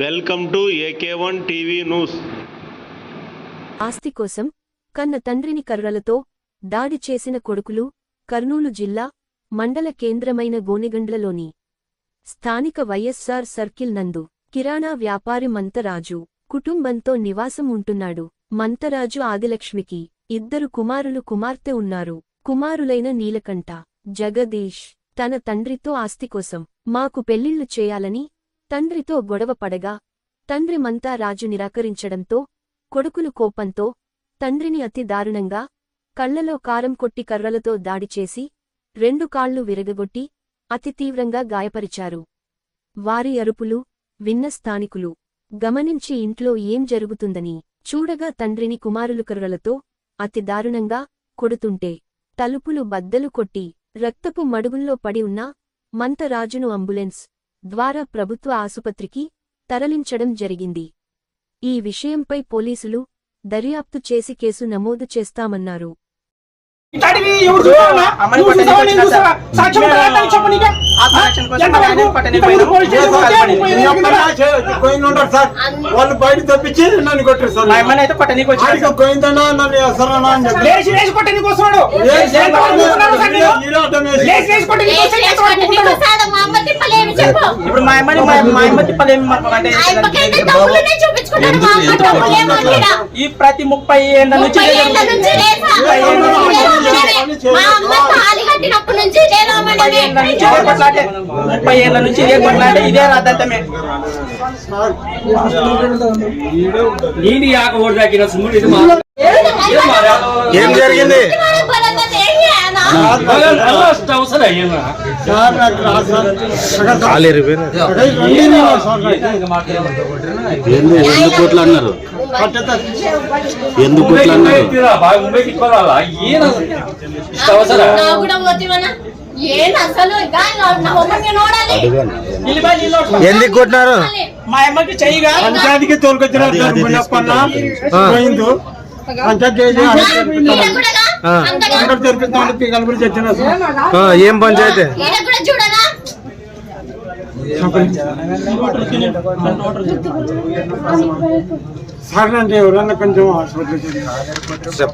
Welcome to AK one TV news. ఆస్తి కోసం కన్న తండ్రిని కర్రలతో దాడి చేసిన కొడుకులు కర్నూలు జిల్లా మండల కేంద్రమైన గోనెగండ్లలోని స్థానిక వైఎస్సార్ సర్కిల్ నందు కిరాణా వ్యాపారి మంతరాజు కుటుంబంతో నివాసం ఉంటున్నాడు. మంతరాజు ఆదిలక్ష్మికి ఇద్దరు కుమారులు కుమార్తె ఉన్నారు. కుమారులైన నీలకంఠ జగదీష్ తన తండ్రితో ఆస్తి కోసం మాకు పెళ్ళిళ్ళు చేయాలని తండ్రితో గొడవ పడగా తండ్రి మంతా రాజు నిరాకరించడంతో కొడుకులు కోపంతో తండ్రిని అతి దారుణంగా కళ్ళలో కారం కొట్టి కర్రలతో దాడి చేసి రెండు కాళ్ళు విరగగొట్టి అతి తీవ్రంగా గాయపరిచారు. వారి అరుపులు విన్న స్థానికులు గమనించి ఇంట్లో ఏం జరుగుతుందని చూడగా తండ్రిని కుమారులు కర్రలతో అతి దారుణంగా కొడుతుంటే తలుపులు బద్దలు కొట్టి రక్తపు మడుగుల్లో పడి ఉన్న మంతరాజును అంబులెన్స్ ద్వారా ప్రభుత్వ ఆసుపత్రికి తరలించడం జరిగింది. ఈ విషయంపై పోలీసులు దర్యాప్తు చేసి కేసు నమోదు చేస్తామన్నారు. ఇట్లాంటివి ఎవరు? అమ్మని నువ్వు చూసావా, నేను చూసావా? సాక్ష్యం చెప్పు నీకే. వాళ్ళు బయట తప్పించి నన్ను కొట్టారు సార్. మా అమ్మని అయితే పట్టనీకి వచ్చిన ఆడికి పోయిందన్నా నన్ను ఎసరనా అని చెప్పి. లేచి వస్తున్నాడు. ఇప్పుడు మా అమ్మని మా అమ్మ తిప్పలేమి అంటే ఈ ప్రతి ముప్పై ఏళ్ళ నుంచి ముప్పై ఏళ్ళ నుంచి ఇదే కొట్లాటే ఇదే రాధమే నీటి యాక ఓటు దాకిన సుమ్ము ఏం జరిగింది కోట్లు అన్నారు ఎందుకు కోట్లు అన్నారు ఎందుకు కొట్టినారు? మా అమ్మకి చెయ్యగా. పంచాయతీకి తోలుకొచ్చినారు పంచాయతీ ఏం పంచాయతీ ఎవరన్నా కొంచెం హాస్పిటల్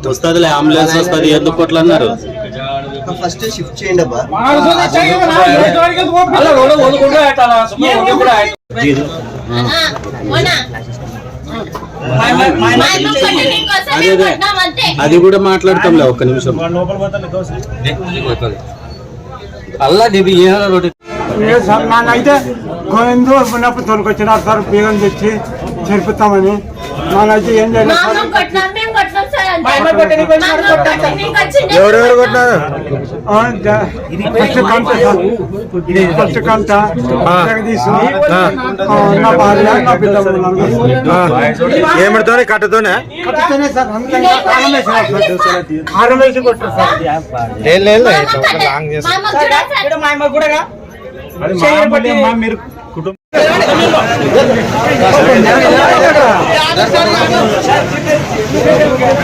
వస్తుంది అంబులెన్స్ వస్తుంది ఎందుకు కొట్లు అన్నారు ఫస్ట్ షిఫ్ట్ చేయండి అబ్బా అది కూడా మాట్లాడతాంలే ఒక్క నిమిషం. అల్లా ఇది ఏ నాకైతే గోవిందు ఉన్నప్పుడు తొలికొచ్చిన సార్ బీగం తెచ్చి చెరుపుతామని. నాకైతే ఏం చేయలేదు ఎవరెవరు కొట్టినారు ఫస్ట్ కాంత ఫస్ట్ కాంత జగదీశ్ నా భార్య నా పిల్లలు ఏమిడితోనే కట్టతోనే కట్టతోనే సార్ ఆరం వేసి కొట్టారు సార్ లేదు లేదు లాంగ్ చేస్తారు మా అమ్మ కూడా మీరు కుటుంబం